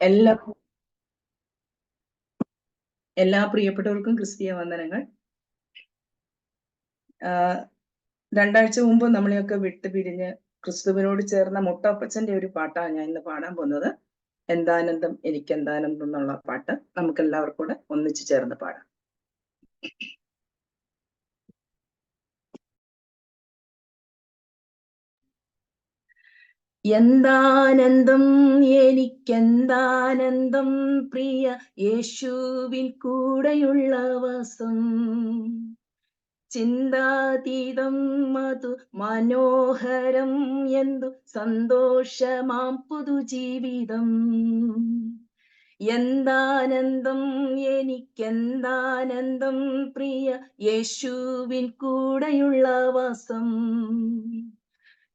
എല്ലാ എല്ലാ പ്രിയപ്പെട്ടവർക്കും ക്രിസ്തീയ വന്ദനങ്ങൾ. രണ്ടാഴ്ച മുമ്പ് നമ്മളെയൊക്കെ വിട്ടുപിരിഞ്ഞ് ക്രിസ്തുവിനോട് ചേർന്ന മുട്ടപ്പച്ചന്റെ ഒരു പാട്ടാണ് ഞാൻ ഇന്ന് പാടാൻ പോകുന്നത്. എന്താനന്ദം എനിക്കെന്താനന്ദം എന്നുള്ള പാട്ട് നമുക്ക് എല്ലാവർക്കും കൂടെ ഒന്നിച്ചു ചേർന്ന് പാടാം. എന്താനന്ദം എനിക്കെന്താനന്ദം പ്രിയ യേശുവിൽ കൂടെയുള്ള വാസം. ചിന്താതീതം മധു മനോഹരം എന്തു സന്തോഷമാം പുതുജീവിതം. എന്താനന്ദം എനിക്കെന്താനന്ദം പ്രിയ യേശുവിൻ കൂടെയുള്ള വാസം.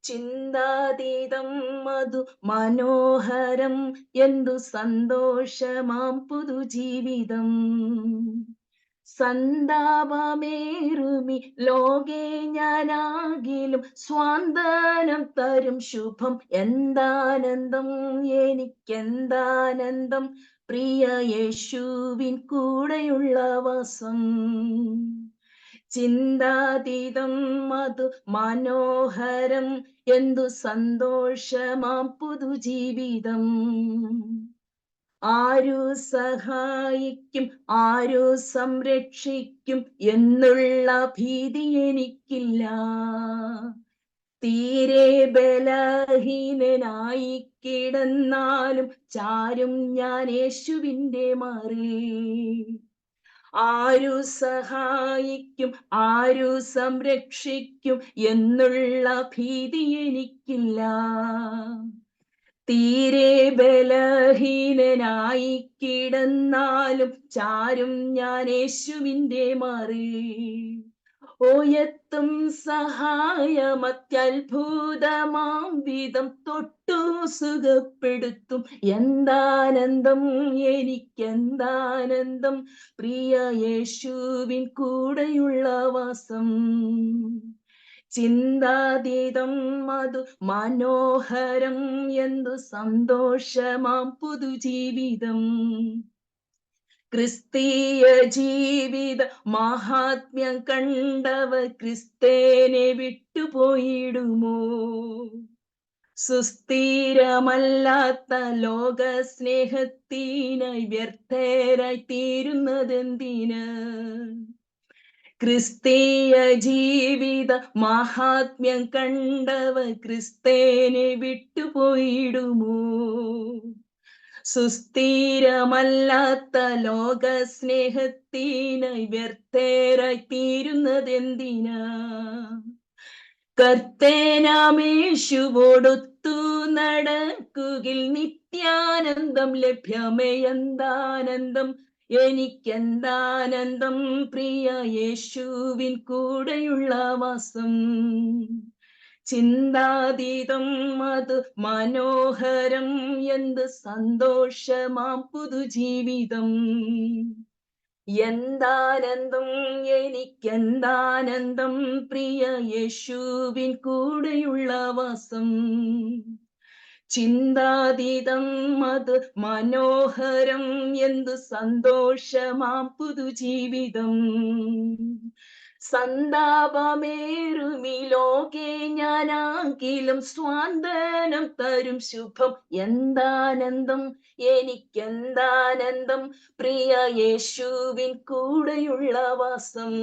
ചിന്താതീതം മധു മനോഹരം എന്തു സന്തോഷമാം പുതുജീവിതം. സന്താപമേറുമി ലോകേ ഞാനാകിലും സ്വാന്തനം തരും ശുഭം എന്താനന്ദം? എനിക്കെന്താനന്ദം? പ്രിയ യേശുവിൻ കൂടെയുള്ള വാസം. ചിന്താതീതം മധു മനോഹരം എന്തു സന്തോഷമാം പുതുജീവിതം. ആരു സഹായിക്കും ആരു സംരക്ഷിക്കും എന്നുള്ള ഭീതി എനിക്കില്ല. തീരെ ബലഹീനനായി കിടന്നാലും ചാരും ഞാൻ യേശുവിന്റെ മാറി. ആരു സഹായിക്കും ആരു സംരക്ഷിക്കും എന്നുള്ള ഭീതി എനിക്കില്ല. തീരെ ബലഹീനനായി കിടന്നാലും ചാരും ഞാൻ യേശുവിന്റെ മറി. ഓയത്തും സഹായമത്യത്ഭുതമാം വിധം തൊട്ടു സുഖപ്പെടുത്തും. എന്താനന്ദം? എനിക്കെന്താനന്ദം? പ്രിയ യേശുവിൻ കൂടെയുള്ള വാസം. ചിന്താതീതം അതു മനോഹരം എന്തു സന്തോഷമാം പുതുജീവിതം. ക്രിസ്തീയ ജീവിത മഹാത്മ്യം കണ്ടവ ക്രിസ്തേനെ വിട്ടുപോയിടുമോ? സുസ്ഥിരമല്ലാത്ത ലോക സ്നേഹത്തിനായി വ്യർത്ഥരായി തീരുന്നതെന്തിന്? ക്രിസ്തീയ ജീവിത മഹാത്മ്യം കണ്ടവ ക്രിസ്തേനെ വിട്ടുപോയിടുമോ? സുസ്ഥിരമല്ലാത്ത ലോക സ്നേഹത്തിനായി വ്യർത്ഥേറായി തീരുന്നത് എന്തിനാ കർത്തേനാമേശുവോടൊത്തു നടക്കുകിൽ നിത്യാനന്ദം ലഭ്യമേ എന്താനന്ദം? എനിക്കെന്താനന്ദം? പ്രിയ യേശുവിൻ കൂടെയുള്ള വാസം. ചിന്താതീതം അത് മനോഹരം എന്ത് സന്തോഷമാം പുതുജീവിതം. എന്താനന്ദം എനിക്കെന്താനന്ദം പ്രിയ യേശുവിൻ കൂടെയുള്ള വാസം. ചിന്താതീതം അത് മനോഹരം എന്ത് സന്തോഷമാം പുതുജീവിതം. സന്താപമേറുമി ലോകെ സ്വാന്തനം തരും ശുഭം. എന്താനന്ദം? എനിക്കെന്താനന്ദം? പ്രിയ യേശുവിൻ കൂടെയുള്ള വാസം.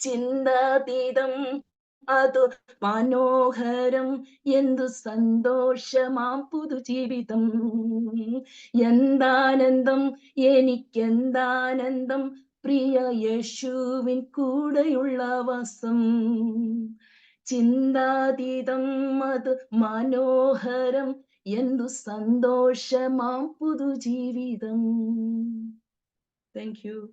ചിന്താതീതം അതു മനോഹരം. എന്തു സന്തോഷമാം പുതുജീവിതം. എന്താനന്ദം? എനിക്കെന്താനന്ദം? പ്രിയ യേശുവിൻ കൂടെയുള്ള വാസം. ചിന്താതീതം അത് മനോഹരം. എന്തു സന്തോഷമാം പുതുജീവിതം. Thank you